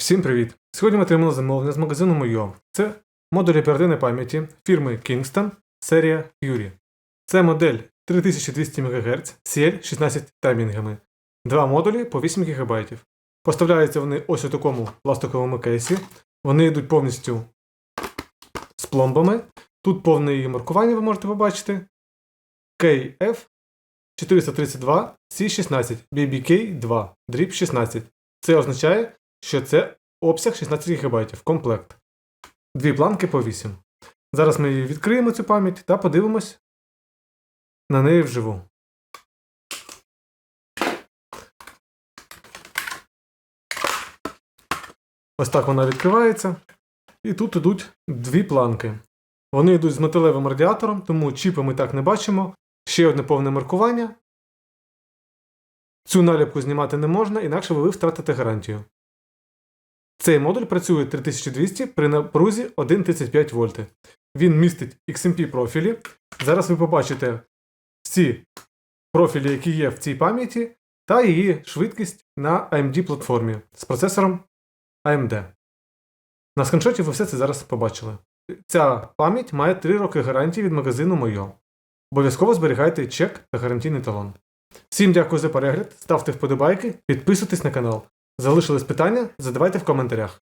Всім привіт! Сьогодні ми отримали замовлення з магазину Мойо. Це модуль оперативної пам'яті фірми Kingston серія Fury. Це модель 3200 МГц CL 16 таймінгами. Два модулі по 8 ГБ. Поставляються вони ось у такому пластиковому кейсі. Вони йдуть повністю з пломбами. Тут повне її маркування ви можете побачити. KF 432 C16 BBK2 дріб 16. Це означає, що це обсяг 16 ГБ в комплект. Дві планки по 8. Зараз ми її відкриємо цю пам'ять та подивимось на неї вживу. Ось так вона відкривається. І тут йдуть дві планки. Вони йдуть з металевим радіатором, тому чіпи ми так не бачимо. Ще одне повне маркування. Цю наліпку знімати не можна, інакше ви втратите гарантію. Цей модуль працює 3200 при напрузі 1,35 вольти. Він містить XMP профілі. Зараз ви побачите всі профілі, які є в цій пам'яті, та її швидкість на AMD платформі з процесором AMD. На скріншоті ви все це зараз побачили. Ця пам'ять має 3 роки гарантії від магазину Moyo. Обов'язково зберігайте чек та гарантійний талон. Всім дякую за перегляд, ставте вподобайки, підписуйтесь на канал. Залишились питання? Задавайте в коментарях.